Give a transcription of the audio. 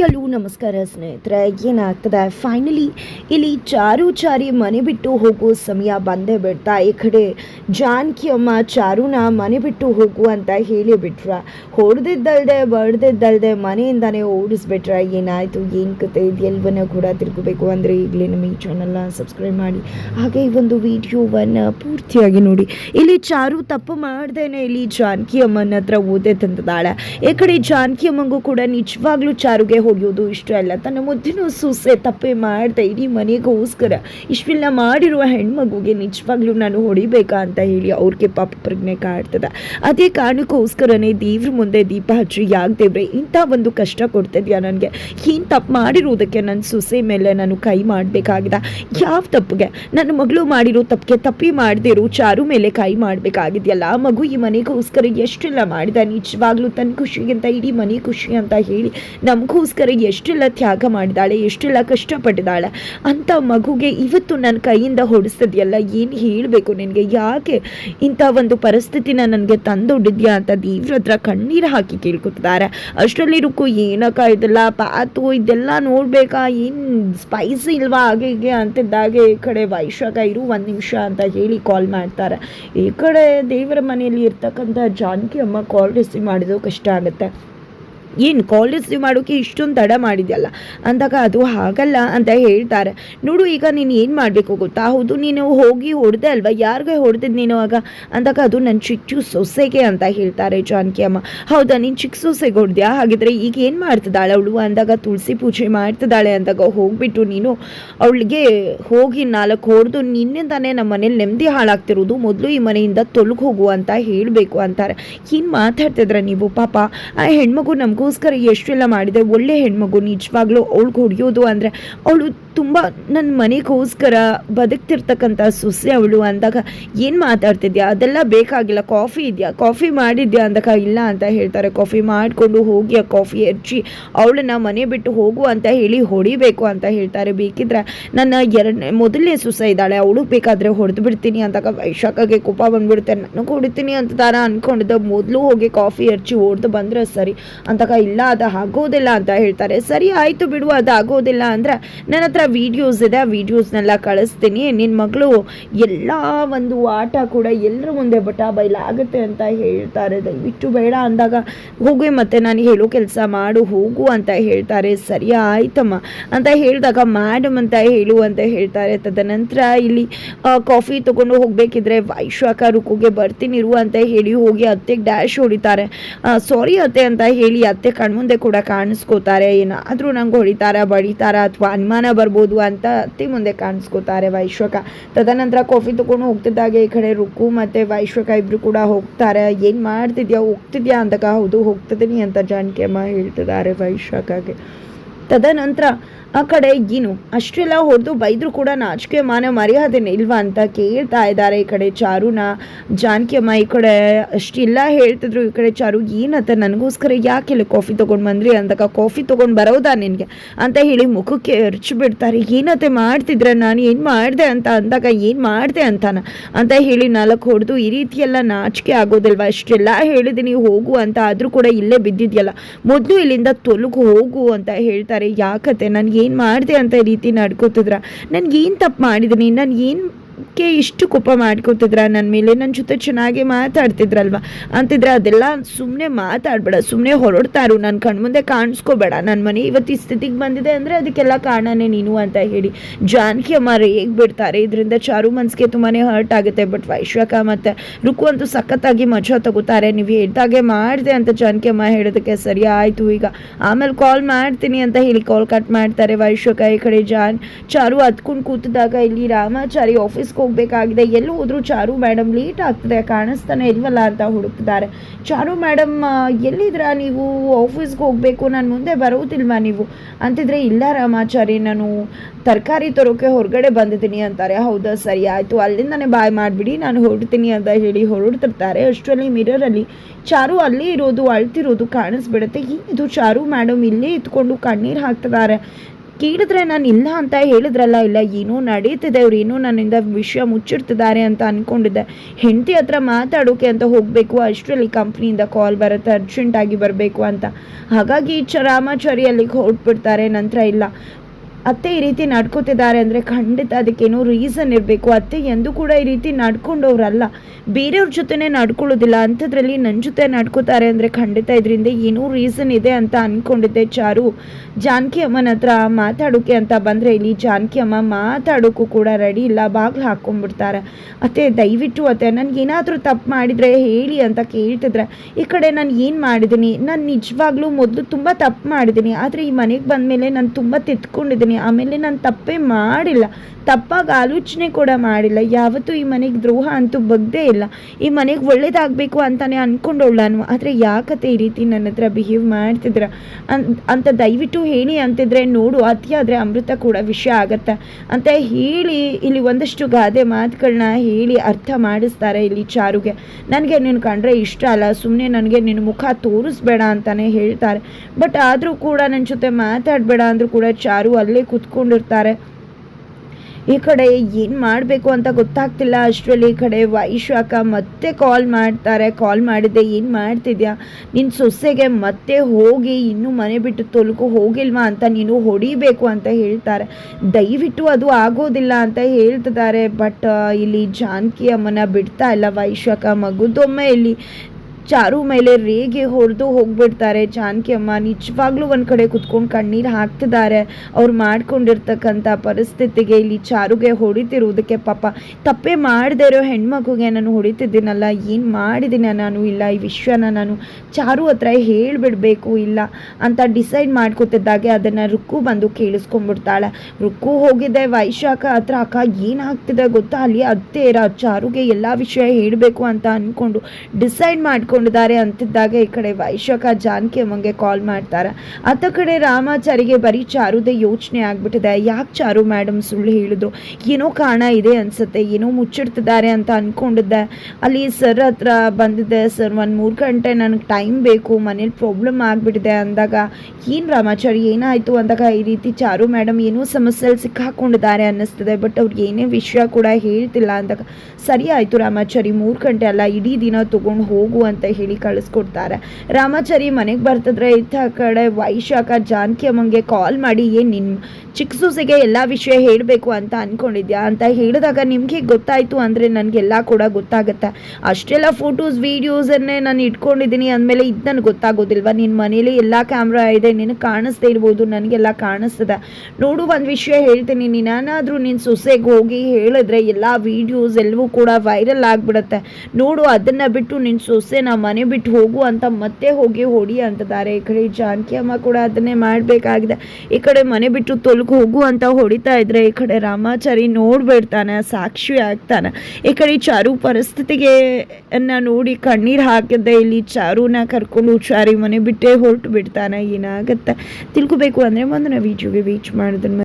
Hi ನಮಸ್ಕಾರ ಸ್ನೇಹಿತರೆ, ಏನಾಗ್ತದೆ? ಫೈನಲಿ ಇಲ್ಲಿ ಚಾರು ಚಾರಿ ಮನೆ ಬಿಟ್ಟು ಹೋಗೋ ಸಮಯ ಬಂದೇ ಬಿಡ್ತಾ ಈ ಕಡೆ ಜಾನಕಿ ಅಮ್ಮ ಚಾರುನ ಮನೆ ಬಿಟ್ಟು ಹೋಗು ಅಂತ ಹೇಳಿ ಬಿಟ್ರ. ಹೊಡೆದಿದ್ದಲ್ದೆ, ಬಡ್ದಿದ್ದಲ್ದೆ ಮನೆಯಿಂದಾನೇ ಓಡಿಸ್ಬಿಟ್ರ. ಏನಾಯಿತು? ಏನು ಕತೆ? ಇದು ಎಲ್ವನ್ನ ಕೂಡ ತಿರ್ಗಬೇಕು ಅಂದರೆ ಈಗಲೇ ನಮ್ಮ ಈ ಚಾನಲ್ನ ಸಬ್ಸ್ಕ್ರೈಬ್ ಮಾಡಿ. ಹಾಗೆ ಈ ಒಂದು ವಿಡಿಯೋವನ್ನು ಪೂರ್ತಿಯಾಗಿ ನೋಡಿ. ಇಲ್ಲಿ ಚಾರು ತಪ್ಪು ಮಾಡ್ದೇನೆ ಇಲ್ಲಿ ಜಾನಕಿ ಅಮ್ಮನ ಹತ್ರ ಓದೇ ತಂದಿದ್ದಾಳೆ. ಈ ಕಡೆ ಜಾನಕಿ ಅಮ್ಮಂಗೂ ಕೂಡ ನಿಜವಾಗ್ಲೂ ಚಾರುಗೆ ಹೊಡೆಯೋದು ಇಷ್ಟ ಅಲ್ಲ ತನ್ನ ಮುದ್ದಿನ ಸೂಸೆ ತಪ್ಪೆ ಮಾಡ್ತಾ ಇಡೀ ಮನೆಗೋಸ್ಕರ ಇಷ್ಟೆಲ್ಲ ಮಾಡಿರುವ ಹೆಣ್ಮಗುಗೆ ನಿಜವಾಗ್ಲೂ ನಾನು ಹೊಡಿಬೇಕಾ ಅಂತ ಹೇಳಿ ಅವ್ರಿಗೆ ಪಾಪ ಪ್ರಜ್ಞೆ ಕಾಡ್ತದ. ಅದೇ ಕಾರಣಕ್ಕೋಸ್ಕರನೇ ದೇವ್ರ ಮುಂದೆ ದೀಪ ಹಚ್ಚಿ, ಯಾಕೆ ದೇವ್ರೆ, ಇಂಥ ಒಂದು ಕಷ್ಟ ಕೊಡ್ತಿದ್ಯಾ ನನಗೆ? ಏನು ತಪ್ಪು ಮಾಡಿರೋದಕ್ಕೆ ನನ್ನ ಸೊಸೆ ಮೇಲೆ ನಾನು ಕೈ ಮಾಡಬೇಕಾಗಿದೆ? ಯಾವ ತಪ್ಪಿಗೆ? ನನ್ನ ಮಗಳು ಮಾಡಿರೋ ತಪ್ಪಿಗೆ ತಪ್ಪಿ ಮಾಡದಿರೋ ಚಾರು ಮೇಲೆ ಕೈ ಮಾಡಬೇಕಾಗಿದೆಯಲ್ಲ? ಆ ಮಗು ಈ ಮನೆಗೋಸ್ಕರ ಎಷ್ಟೆಲ್ಲ ಮಾಡಿದ ನಿಜವಾಗ್ಲೂ ತನ್ನ ಖುಷಿಗಿಂತ, ಇಡೀ ಮನೆ ಖುಷಿ ಅಂತ ಹೇಳಿ ನಮಗೋಸ್ಕರ ಎಷ್ಟೆಲ್ಲ ತ್ಯಾಗ ಮಾಡಿದಾಳೆ, ಎಷ್ಟೆಲ್ಲ ಕಷ್ಟಪಟ್ಟಿದ್ದಾಳೆ, ಅಂತ ಮಗುಗೆ ಇವತ್ತು ನನ್ನ ಕೈಯಿಂದ ಹೊಡಿಸ್ತಿದ್ಯಲ್ಲ ಏನು ಹೇಳಬೇಕು ನಿನಗೆ? ಯಾಕೆ ಇಂಥ ಒಂದು ಪರಿಸ್ಥಿತಿನ ನನಗೆ ತಂದೊಡ್ಡಿದ್ಯಾ ಅಂತ ದೇವ್ರ ಹತ್ರ ಕಣ್ಣೀರು ಹಾಕಿ ಕೇಳ್ಕೊತಿದ್ದಾರೆ. ಅಷ್ಟರಲ್ಲಿ ರುಕ್ಕು, ಏನಕ್ಕ ಇದೆಲ್ಲ ಪಾತು, ಇದೆಲ್ಲ ನೋಡಬೇಕಾ? ಏನು ಸ್ಪೈಸಿ ಇಲ್ವಾ? ಹಾಗೆ ಹೀಗೆ ಅಂತಿದ್ದಾಗೆ, ಈ ಕಡೆ ವೈಶಾಖ ಇರು, ಒಂದು ನಿಮಿಷ ಅಂತ ಹೇಳಿ ಕಾಲ್ ಮಾಡ್ತಾರೆ. ಈ ಕಡೆ ದೇವರ ಮನೆಯಲ್ಲಿ ಇರ್ತಕ್ಕಂಥ ಜಾನಕಿ ಅಮ್ಮ ಕಾಲ್ ರಿಸೀವ್ ಮಾಡಿದ್ರು, ಕಷ್ಟ ಆಗುತ್ತೆ. ಏನು ಕಾಲೇಜ್ ಮಾಡೋಕ್ಕೆ ಇಷ್ಟೊಂದು ತಡ ಮಾಡಿದ್ಯಲ್ಲ? ಅಂದಾಗ ಅದು ಹಾಗಲ್ಲ ಅಂತ ಹೇಳ್ತಾರೆ. ನೋಡು, ಈಗ ನೀನು ಏನು ಮಾಡಬೇಕು ಗೊತ್ತಾ? ಹೌದು, ನೀನು ಹೋಗಿ ಹೊಡೆದೆ ಅಲ್ವಾ? ಯಾರಿಗೆ ಹೊಡೆದಿದ್ದು ನೀನು ಆಗ? ಅಂದಾಗ ಅದು ನನ್ನ ಚಿಕ್ಕ ಸೊಸೆಗೆ ಅಂತ ಹೇಳ್ತಾರೆ ಜಾನಕಿ ಅಮ್ಮ. ಹೌದಾ, ನೀನು ಚಿಕ್ಕ ಸೊಸೆಗೆ ಹೊಡೆದ್ಯಾ? ಹಾಗಿದ್ರೆ ಈಗ ಏನು ಮಾಡ್ತಿದ್ದಾಳೆ ಅವಳು? ಅಂದಾಗ ತುಳಸಿ ಪೂಜೆ ಮಾಡ್ತಿದ್ದಾಳೆ ಅಂದಾಗ ಹೋಗ್ಬಿಟ್ಟು ನೀನು ಅವಳಿಗೆ ಹೋಗಿ ನಾಲ್ಕು ಹೊಡೆದು ನಿನ್ನಿಂದಾನೇ ನಮ್ಮ ಮನೇಲಿ ನೆಮ್ಮದಿ ಹಾಳಾಗ್ತಿರೋದು, ಮೊದಲು ಈ ಮನೆಯಿಂದ ತೊಲಗಿ ಹೋಗು ಅಂತ ಹೇಳಬೇಕು ಅಂತಾರೆ. ಏನು ಮಾತಾಡ್ತಿದ್ರೆ ನೀವು ಪಾಪ? ಆ ಹೆಣ್ಮಗು ನಮಗೋಸ್ಕರ ಎಷ್ಟೆಲ್ಲ ಮಾಡಿದೆ. ಒಳ್ಳೆ ಹೆಣ್ಮಗು ನಿಜವಾಗ್ಲೂ ಅವಳಿಗೆ ಹೊಡೆಯೋದು ಅಂದರೆ ಅವಳು ತುಂಬ ನನ್ನ ಮನೆಗೋಸ್ಕರ ಬದುಕ್ತಿರ್ತಕ್ಕಂಥ ಸೊಸೆ ಅವಳು ಅಂದಾಗ ಏನು ಮಾತಾಡ್ತಿದ್ಯಾ? ಅದೆಲ್ಲ ಬೇಕಾಗಿಲ್ಲ. ಕಾಫಿ ಇದೆಯಾ? ಕಾಫಿ ಮಾಡಿದ್ಯಾ ಅಂದಾಗ ಇಲ್ಲ ಅಂತ ಹೇಳ್ತಾರೆ. ಕಾಫಿ ಮಾಡಿಕೊಂಡು ಹೋಗಿ ಆ ಕಾಫಿ ಹೆಚ್ಚಿ ಅವಳನ್ನ ಮನೆ ಬಿಟ್ಟು ಹೋಗು ಅಂತ ಹೇಳಿ ಹೊಡಿಬೇಕು ಅಂತ ಹೇಳ್ತಾರೆ. ಬೇಕಿದ್ರೆ ನನ್ನ ಎರಡನೇ, ಮೊದಲನೇ ಸೊಸೆ ಇದ್ದಾಳೆ. ಅವಳು ಬೇಕಾದರೆ ಹೊಡೆದು ಬಿಡ್ತೀನಿ ಅಂದಾಗ ವೈಶಾಖಗೆ ಕೋಪ ಬಂದ್ಬಿಡುತ್ತೆ. ನನಗೆ ಹೊಡಿತೀನಿ ಅಂತ ತಾರ ಅನ್ಕೊಂಡಿದ್ದ ಮೊದಲು ಹೋಗಿ ಕಾಫಿ ಹೆಚ್ಚಿ ಹೊಡೆದು ಬಂದರೆ ಸರಿ. ಅಂತಕ ಇಲ್ಲ ಅದು ಆಗೋದಿಲ್ಲ ಅಂತ ಹೇಳ್ತಾರೆ. ಸರಿ, ಆಯಿತು ಬಿಡು ಅದು ಆಗೋದಿಲ್ಲ ಅಂದರೆ ನನ್ನ ಹತ್ರ ವೀಡಿಯೋಸ್ ಇದೆ, ಆ ವೀಡಿಯೋಸ್ನೆಲ್ಲ ಕಳಿಸ್ತೀನಿ. ನಿನ್ನ ಮಗಳು ಎಲ್ಲ ಒಂದು ಆಟ ಕೂಡ ಎಲ್ಲರ ಮುಂದೆ ಬಟ ಬೈಲಾಗುತ್ತೆ ಅಂತ ಹೇಳ್ತಾರೆ. ದಯವಿಟ್ಟು ಬೇಡ ಅಂದಾಗ ಹೋಗಿ ಮತ್ತೆ ನಾನು ಹೇಳೋ ಕೆಲಸ ಮಾಡು, ಹೋಗು ಅಂತ ಹೇಳ್ತಾರೆ. ಸರಿ ಆಯ್ತಮ್ಮ ಅಂತ ಹೇಳಿದಾಗ ಮ್ಯಾಡಮ್ ಅಂತ ಹೇಳು ಅಂತ ಹೇಳ್ತಾರೆ. ತದನಂತರ ಇಲ್ಲಿ ಕಾಫಿ ತೊಗೊಂಡು ಹೋಗಬೇಕಿದ್ರೆ ವೈಶಾಖ ರುಕುಗೆ ಬರ್ತೀನಿ, ಇರು ಅಂತ ಹೇಳಿ ಹೋಗಿ ಅತ್ತೆಗೆ ಡ್ಯಾಶ್ ಹೊಡಿತಾರೆ. ಸಾರಿ ಅತ್ತೆ ಅಂತ ಹೇಳಿ ಅತ್ತೆ ಕಣ್ಮುಂದೆ ಕೂಡ ಕಾಣಿಸ್ಕೋತಾರೆ. ಏನಾದರೂ ನಂಗೆ ಹೊಡಿತಾರ, ಬಡಿತಾರ ಅಥವಾ ಅನುಮಾನ ಅಂತ ಅತಿ ಮುಂದೆ ಕಾಣಿಸ್ಕೋತಾರೆ ವೈಶ್ವಕ. ತದನಂತರ ಕಾಫಿ ತಗೊಂಡು ಹೋಗ್ತಿದ್ದಾಗೆ ಈ ಕಡೆ ರುಕ್ಕು ಮತ್ತು ವೈಶ್ವಕ ಇಬ್ಬರು ಕೂಡ ಹೋಗ್ತಾರೆ. ಏನು ಮಾಡ್ತಿದ್ಯಾ? ಹೋಗ್ತಿದ್ಯಾ ಅಂದಾಗ ಹೌದು, ಹೋಗ್ತಿದ್ದೀನಿ ಅಂತ ಜಾನಕಿ ಅಮ್ಮ ಹೇಳ್ತಿದ್ದಾರೆ ವೈಶ್ವಕಗೆ. ತದನಂತರ ಆ ಕಡೆ ಏನು? ಅಷ್ಟೆಲ್ಲ ಹೊಡೆದು ಬೈದರೂ ಕೂಡ ನಾಚಿಕೆ ಮಾನ ಮರ್ಯಾದೆನೇ ಇಲ್ವಾ ಅಂತ ಕೇಳ್ತಾ ಇದ್ದಾರೆ ಈ ಕಡೆ ಚಾರುನ. ಜಾನಕಿ ಅಮ್ಮ ಈ ಕಡೆ ಅಷ್ಟೆಲ್ಲ ಹೇಳ್ತಿದ್ರು ಈ ಕಡೆ ಚಾರು ಏನತ್ತ ನನಗೋಸ್ಕರ ಯಾಕೆಲ್ಲ ಕಾಫಿ ತೊಗೊಂಡು ಬಂದ್ರಿ? ಅಂದಾಗ ಕಾಫಿ ತೊಗೊಂಡು ಬರೋದಾ ನಿನಗೆ? ಅಂತ ಹೇಳಿ ಮುಖಕ್ಕೆ ಎರಚು ಬಿಡ್ತಾರೆ. ಏನತ್ತೆ ಮಾಡ್ತಿದ್ರೆ? ನಾನು ಏನು ಮಾಡಿದೆ ಅಂತ? ಅಂದಾಗ, ಏನು ಮಾಡಿದೆ ಅಂತಾನ? ಅಂತ ಹೇಳಿ ನಾಲ್ಕು ಹೊಡೆದು, ಈ ರೀತಿಯೆಲ್ಲ ನಾಚಿಕೆ ಆಗೋದಿಲ್ವಾ? ಅಷ್ಟೆಲ್ಲ ಹೇಳಿದ್ದೀನಿ, ಹೋಗು ಅಂತ ಆದರೂ ಕೂಡ ಇಲ್ಲೇ ಬಿದ್ದಿದ್ಯಲ್ಲ. ಮೊದಲು ಇಲ್ಲಿಂದ ತೊಲಗು, ಹೋಗು ಅಂತ ಹೇಳ್ತಾರೆ. ಯಾಕತ್ತೆ ನನಗೆ ಏನು ಮಾಡಿದೆ ಅಂತ ರೀತಿ ನಡ್ಕೋತಿದ್ರ? ನನಗೇನು ತಪ್ಪು ಮಾಡಿದ್ದೀನಿ ನಾನು ಏನು ಕ್ಕೆ ಇಷ್ಟು ಕೋಪ ಮಾಡ್ಕೊತಿದ್ರ ನನ್ನ ಮೇಲೆ? ನನ್ನ ಜೊತೆ ಚೆನ್ನಾಗಿ ಮಾತಾಡ್ತಿದ್ರಲ್ವ? ಅಂತಿದ್ರೆ ಅದೆಲ್ಲ ಸುಮ್ಮನೆ ಮಾತಾಡಬೇಡ ಸುಮ್ಮನೆ ಹೊರಡ್ತಾರು ನನ್ನ ಕಣ್ಮುಂದೆ ಕಾಣಿಸ್ಕೋಬೇಡ. ನನ್ನ ಮನೆ ಇವತ್ತು ಈ ಸ್ಥಿತಿಗೆ ಬಂದಿದೆ ಅಂದರೆ ಅದಕ್ಕೆಲ್ಲ ಕಾರಣನೇ ನೀನು ಅಂತ ಹೇಳಿ. ಜಾನಕಿ ಅಮ್ಮ ಹೇಗೆ ಬಿಡ್ತಾರೆ. ಇದರಿಂದ ಚಾರು ಮನ್ಸಿಗೆ ತುಂಬಾ ಹರ್ಟ್ ಆಗುತ್ತೆ. ಬಟ್ ವೈಶ್ವಕ ಮತ್ತು ರುಕು ಅಂತೂ ಸಖತ್ತಾಗಿ ಮಜಾ ತಗೋತಾರೆ. ನೀವು ಹೇಳ್ದಾಗೆ ಮಾಡಿದೆ ಅಂತ ಜಾನಕಿ ಅಮ್ಮ ಹೇಳೋದಕ್ಕೆ ಸರಿ ಆಯಿತು ಈಗ. ಆಮೇಲೆ ಕಾಲ್ ಮಾಡ್ತೀನಿ ಅಂತ ಹೇಳಿ ಕಾಲ್ ಕಟ್ ಮಾಡ್ತಾರೆ ವೈಶ್ವಕ ಈ ಕಡೆ. ಜಾನ್, ಚಾರು ಹತ್ಕೊಂಡು ಕೂತಿದಾಗ ಇಲ್ಲಿ ರಾಮಾಚಾರಿ ಆಫೀಸ್ಗೆ ಹೋಗಬೇಕಾಗಿದೆ ಎಲ್ಲಿ ಹೋದರೂ ಚಾರು ಮೇಡಮ್ ಲೇಟ್ ಆಗ್ತದೆ, ಕಾಣಿಸ್ತಾನೆ ಇಲ್ವಲ್ಲ ಅಂತ ಹುಡುಕ್ತಿದ್ದಾರೆ. ಚಾರು ಮೇಡಮ್ ಎಲ್ಲಿದ್ರ ನೀವು? ಆಫೀಸ್ಗೆ ಹೋಗಬೇಕು, ನಾನು ಮುಂದೆ ಬರೋದಿಲ್ವಾ ನೀವು? ಅಂತಿದ್ರೆ, ಇಲ್ಲ ರಾಮಾಚಾರಿ, ನಾನು ತರಕಾರಿ ತರೋಕೆ ಹೊರಗಡೆ ಬಂದಿದ್ದೀನಿ ಅಂತಾರೆ. ಹೌದಾ, ಸರಿ, ಆಯಿತು. ಅಲ್ಲಿಂದನೇ ಬಾಯ್ ಮಾಡಿಬಿಡಿ, ನಾನು ಹೊರಡ್ತೀನಿ ಅಂತ ಹೇಳಿ ಹೊರಡ್ತಿರ್ತಾರೆ. ಅಷ್ಟರಲ್ಲಿ ಮಿರರಲ್ಲಿ ಚಾರು ಅಲ್ಲೇ ಇರೋದು, ಅಳ್ತಿರೋದು ಕಾಣಿಸ್ಬಿಡುತ್ತೆ. ಇದು ಚಾರು ಮೇಡಮ್ ಇಲ್ಲೇ ಇತ್ಕೊಂಡು ಕಣ್ಣೀರು ಹಾಕ್ತಿದ್ದಾರೆ. ಕೇಳಿದ್ರೆ ನಾನು ಇಲ್ಲ ಅಂತ ಹೇಳಿದ್ರಲ್ಲ, ಇಲ್ಲ, ಏನೋ ನಡೀತಿದೆ ಅವ್ರು ಏನೋ ನನ್ನಿಂದ ವಿಷಯ ಮುಚ್ಚಿಡ್ತಿದ್ದಾರೆ ಅಂತ ಅಂದ್ಕೊಂಡಿದ್ದೆ ಹೆಂಡತಿ ಹತ್ರ ಮಾತಾಡೋಕೆ ಅಂತ ಹೋಗಬೇಕು, ಅಷ್ಟರಲ್ಲಿ ಕಂಪ್ನಿಯಿಂದ ಕಾಲ್ ಬರುತ್ತೆ ಅರ್ಜೆಂಟಾಗಿ ಬರಬೇಕು ಅಂತ. ಹಾಗಾಗಿ ಚ ರಾಮಾಚಾರಿ ಅಲ್ಲಿಗೆ ಹೊರಟ್ಬಿಡ್ತಾರೆ, ನಂತರ ಇಲ್ಲ. ಅತ್ತೆ ಈ ರೀತಿ ನಡ್ಕೋತಿದ್ದಾರೆ ಅಂದರೆ ಖಂಡಿತ ಅದಕ್ಕೇನೋ ರೀಸನ್ ಇರಬೇಕು. ಅತ್ತೆ ಎಂದು ಕೂಡ ಈ ರೀತಿ ನಡ್ಕೊಂಡವ್ರಲ್ಲ. ಬೇರೆಯವ್ರ ಜೊತೆನೇ ನಡ್ಕೊಳ್ಳೋದಿಲ್ಲ. ಅಂಥದ್ರಲ್ಲಿ ನನ್ನ ಜೊತೆ ನಡ್ಕೋತಾರೆ ಅಂದರೆ ಖಂಡಿತ ಇದರಿಂದ ಏನೋ ರೀಸನ್ ಇದೆ ಅಂತ ಅಂದ್ಕೊಂಡಿದ್ದೆ ಚಾರು. ಜಾನಕಿ ಅಮ್ಮನ ಹತ್ರ ಮಾತಾಡೋಕೆ ಅಂತ ಬಂದರೆ ಇಲ್ಲಿ ಜಾನಕಿ ಅಮ್ಮ ಮಾತಾಡೋಕ್ಕೂ ಕೂಡ ರೆಡಿ ಇಲ್ಲ. ಬಾಗಿಲು ಹಾಕ್ಕೊಂಡ್ಬಿಡ್ತಾರೆ. ಅತ್ತೆ ದಯವಿಟ್ಟು ಅತ್ತೆ, ನನಗೇನಾದರೂ ತಪ್ಪು ಮಾಡಿದರೆ ಹೇಳಿ ಅಂತ ಕೇಳ್ತಿದ್ರೆ, ಈ ಕಡೆ ನಾನು ಏನು ಮಾಡಿದ್ದೀನಿ? ನಾನು ನಿಜವಾಗ್ಲೂ ಮೊದಲು ತುಂಬ ತಪ್ಪು ಮಾಡಿದ್ದೀನಿ. ಆದರೆ ಈ ಮನೆಗೆ ಬಂದಮೇಲೆ ನಾನು ತುಂಬ ತಿದ್ಕೊಂಡಿದ್ದೀನಿ. ಆಮೇಲೆ ನಾನು ತಪ್ಪೇ ಮಾಡಿಲ್ಲ. ತಪ್ಪಾಗಿ ಆಲೋಚನೆ ಕೂಡ ಮಾಡಿಲ್ಲ. ಯಾವತ್ತೂ ಈ ಮನೆಗೆ ದ್ರೋಹ ಅಂತೂ ಬಗ್ದೇ ಇಲ್ಲ. ಈ ಮನೆಗೆ ಒಳ್ಳೇದಾಗಬೇಕು ಅಂತಾನೆ ಅಂದ್ಕೊಂಡವಳು ಆದರೆ ಯಾಕತ್ತೆ ಈ ರೀತಿ ನನ್ನ ಹತ್ರ ಬಿಹೇವ್ ಮಾಡ್ತಿದ್ರ? ಅಂತ ದಯವಿಟ್ಟು ಹೇಳಿ ಅಂತಿದ್ರೆ ನೋಡು ಅತಿಯಾದರೆ ಅಮೃತ ಕೂಡ ವಿಷಯ ಆಗತ್ತೆ. ಅಂತ ಹೇಳಿ ಇಲ್ಲಿ ಒಂದಷ್ಟು ಗಾದೆ ಮಾತುಗಳನ್ನ ಹೇಳಿ ಅರ್ಥ ಮಾಡಿಸ್ತಾರೆ ಇಲ್ಲಿ ಚಾರುಗೆ. ನನಗೆ ನೀನು ಕಂಡ್ರೆ ಇಷ್ಟ ಅಲ್ಲ. ಸುಮ್ಮನೆ ನನಗೆ ನಿನ್ನ ಮುಖ ತೋರಿಸ್ಬೇಡ ಅಂತಾನೆ ಹೇಳ್ತಾರೆ. ಬಟ್ ಆದರೂ ಕೂಡ ನನ್ನ ಜೊತೆ ಮಾತಾಡಬೇಡ ಅಂದರೂ ಕೂಡ ಚಾರು ಅಲ್ಲೇ ಕೂತ್ಕೊಂಡಿರ್ತಾರೆ. ಈ ಕಡೆ ಏನು ಮಾಡಬೇಕು ಅಂತ ಗೊತ್ತಾಗ್ತಿಲ್ಲ. ಅಷ್ಟರಲ್ಲಿ ಈ ಕಡೆ ವೈಶಾಖ ಮತ್ತೆ ಕಾಲ್ ಮಾಡ್ತಾರೆ. ಕಾಲ್ ಮಾಡಿದ್ದೆ ಏನು ಮಾಡ್ತಿದ್ಯಾ? ನಿನ್ನ ಸೊಸೆಗೆ ಮತ್ತೆ ಹೋಗಿ ಇನ್ನೂ ಮನೆ ಬಿಟ್ಟು ತೊಲಕು ಹೋಗಿಲ್ವಾ ಅಂತ ನೀನು ಹೊಡಿಬೇಕು ಅಂತ ಹೇಳ್ತಾರೆ. ದಯವಿಟ್ಟು ಅದು ಆಗೋದಿಲ್ಲ ಅಂತ ಹೇಳ್ತಿದ್ದಾರೆ. ಬಟ್ ಇಲ್ಲಿ ಜಾನಕಿ ಅಮ್ಮನ ಬಿಡ್ತಾ ಇಲ್ಲ. ವೈಶಾಖ ಮಗುದೊಮ್ಮೆ ಇಲ್ಲಿ ಚಾರು ಮೇಲೆ ರೇಗೆ ಹೊಡೆದು ಹೋಗ್ಬಿಡ್ತಾರೆ. ಜಾನಕಿ ಅಮ್ಮ ನಿಜವಾಗ್ಲೂ ಒಂದು ಕಡೆ ಕುತ್ಕೊಂಡು ಕಣ್ಣೀರು ಹಾಕ್ತಿದ್ದಾರೆ. ಅವ್ರು ಮಾಡ್ಕೊಂಡಿರ್ತಕ್ಕಂಥ ಪರಿಸ್ಥಿತಿಗೆ ಇಲ್ಲಿ ಚಾರುಗೆ ಹೊಡಿತಿರುವುದಕ್ಕೆ ಪಾಪ ತಪ್ಪೇ ಮಾಡದೇ ಇರೋ ಹೆಣ್ಮಗುಗೆ ನಾನು ಹೊಡಿತಿದ್ದೀನಲ್ಲ, ಏನು ಮಾಡಿದ್ದೀನಿ ನಾನು? ಇಲ್ಲ, ಈ ವಿಷಯನ ನಾನು ಚಾರು ಹತ್ರ ಹೇಳಿಬಿಡಬೇಕು, ಇಲ್ಲ ಅಂತ ಡಿಸೈಡ್ ಮಾಡ್ಕೊತಿದ್ದಾಗೆ ಅದನ್ನು ರುಕ್ಕು ಬಂದು ಕೇಳಿಸ್ಕೊಂಡ್ಬಿಡ್ತಾಳೆ. ರುಕ್ಕು ಹೋಗಿದೆ, ವೈಶಾಖ ಹತ್ರ ಅಕ್ಕ ಏನಾಗ್ತಿದೆ ಗೊತ್ತಾ? ಅಲ್ಲಿ ಅತ್ತೆ ಇರ ಚಾರುಗೆ ಎಲ್ಲ ವಿಷಯ ಹೇಳಬೇಕು ಅಂತ ಅಂದ್ಕೊಂಡು ಡಿಸೈಡ್ ಮಾಡ್ಕೊಂಡಿದ್ದಾರೆ ಅಂತಿದ್ದಾಗ ಈ ಕಡೆ ವೈಶಾಖ ಜಾನಕಿ ಅಮ್ಮಂಗೆ ಕಾಲ್ ಮಾಡ್ತಾರೆ. ಅತ್ತ ಕಡೆ ರಾಮಾಚಾರಿಗೆ ಬರೀ ಚಾರುದೇ ಯೋಚನೆ ಆಗ್ಬಿಟ್ಟಿದೆ. ಯಾಕೆ ಚಾರು ಮೇಡಮ್ ಸುಳ್ಳು ಹೇಳಿದ್ರು ಏನೋ ಕಾರಣ ಇದೆ ಅನ್ಸುತ್ತೆ. ಏನೋ ಮುಚ್ಚಿಡ್ತಿದ್ದಾರೆ ಅಂತ ಅಂದ್ಕೊಂಡಿದ್ದೆ ಅಲ್ಲಿ ಸರ್ ಹತ್ರ ಬಂದಿದ್ದೆ ಸರ್ ಒಂದು ಮೂರು ಗಂಟೆ ನನಗೆ ಟೈಮ್ ಬೇಕು. ಮನೇಲಿ ಪ್ರಾಬ್ಲಮ್ ಆಗಿಬಿಟ್ಟಿದೆ ಅಂದಾಗ, ಏನು ರಾಮಾಚಾರಿ, ಏನಾಯಿತು? ಅಂದಾಗ, ಈ ರೀತಿ ಚಾರು ಮೇಡಮ್ ಏನೋ ಸಮಸ್ಯೆಯಲ್ಲಿ ಸಿಕ್ಕಾಕೊಂಡಿದ್ದಾರೆ ಅನ್ನಿಸ್ತದೆ. ಬಟ್ ಅವ್ರಿಗೆ ಏನೇ ವಿಷಯ ಕೂಡ ಹೇಳ್ತಿಲ್ಲ ಅಂದಾಗ, ಸರಿ ಆಯಿತು ರಾಮಾಚಾರಿ, ಮೂರು ಗಂಟೆ ಅಲ್ಲ, ಇಡೀ ದಿನ ತೊಗೊಂಡು ಹೋಗು ಅಂತ ಹೇಳಿ ಕಳಿಸ್ಕೊಡ್ತಾರೆ. ರಾಮಾಚಾರಿ ಮನೆಗೆ ಬರ್ತಿದ್ರೆ ಇತ್ತ ಕಡೆ ವೈಶಾಖ ಜಾನಕಿ ಅಮ್ಮಂಗೆ ಕಾಲ್ ಮಾಡಿ ಏನು ನಿನ್ನ ಚಿಕ್ಕ ಸೂಸಿಗೆ ಎಲ್ಲ ವಿಷಯ ಹೇಳಬೇಕು ಅಂತ ಅಂದ್ಕೊಂಡಿದ್ಯಾ ಅಂತ ಹೇಳಿದಾಗ, ನಿಮಗೆ ಗೊತ್ತಾಯಿತು? ಅಂದರೆ, ನನಗೆಲ್ಲ ಕೂಡ ಗೊತ್ತಾಗುತ್ತೆ. ಅಷ್ಟೆಲ್ಲ ಫೋಟೋಸ್ ವೀಡಿಯೋಸನ್ನೇ ನಾನು ಇಟ್ಕೊಂಡಿದ್ದೀನಿ. ಅಂದಮೇಲೆ ಇದು ನನಗೆ ಗೊತ್ತಾಗೋದಿಲ್ವಾ? ನಿನ್ನ ಮನೇಲಿ ಎಲ್ಲ ಕ್ಯಾಮ್ರಾ ಇದೆ, ನಿನಗೆ ಕಾಣಿಸ್ದೇ ಇರ್ಬೋದು, ನನಗೆಲ್ಲ ಕಾಣಿಸ್ತದೆ. ನೋಡು, ಒಂದು ವಿಷಯ ಹೇಳ್ತೀನಿ. ನೀನಾದರೂ ನಿನ್ನ ಸೊಸೆಗೆ ಹೋಗಿ ಹೇಳಿದ್ರೆ ಎಲ್ಲ ವೀಡಿಯೋಸ್ ಎಲ್ಲವೂ ಕೂಡ ವೈರಲ್ ಆಗಿಬಿಡುತ್ತೆ. ನೋಡು, ಅದನ್ನು ಬಿಟ್ಟು ನಿನ್ನ ಸೊಸೆನ ಮನೆ ಬಿಟ್ಟು ಹೋಗು ಅಂತ ಮತ್ತೆ ಹೋಗಿ ಹೊಡಿ ಅಂತಿದ್ದಾರೆ. ಈ ಕಡೆ ಜಾನಕಿ ಅಮ್ಮ ಕೂಡ ಅದನ್ನೇ ಮಾಡಬೇಕಾಗಿದೆ. ಈ ಕಡೆ ಮನೆ ಬಿಟ್ಟು ತೊಲಗು ಹೋಗು ಅಂತ ಹೊಡಿತಾ ಇದ್ರೆ ಈ ಕಡೆ ರಾಮಾಚಾರಿ ನೋಡ್ಬಿಡ್ತಾನೆ, ಸಾಕ್ಷಿ ಆಗ್ತಾನೆ. ಈ ಕಡೆ ಚಾರು ಪರಿಸ್ಥಿತಿಗೆ ನೋಡಿ ಕಣ್ಣೀರು ಹಾಕಿದ್ದೆ. ಇಲ್ಲಿ ಚಾರುನ ಕರ್ಕೊಂಡು ಚಾರಿ ಮನೆ ಬಿಟ್ಟೇ ಹೊರಟು ಬಿಡ್ತಾನೆ. ಏನಾಗುತ್ತೆ ತಿಳ್ಕೊಬೇಕು ಅಂದರೆ ಮುಂದಿನ ವಿಡಿಯೋಗೆ ವೀಚ್ ಮಾಡಿದ್ರೆ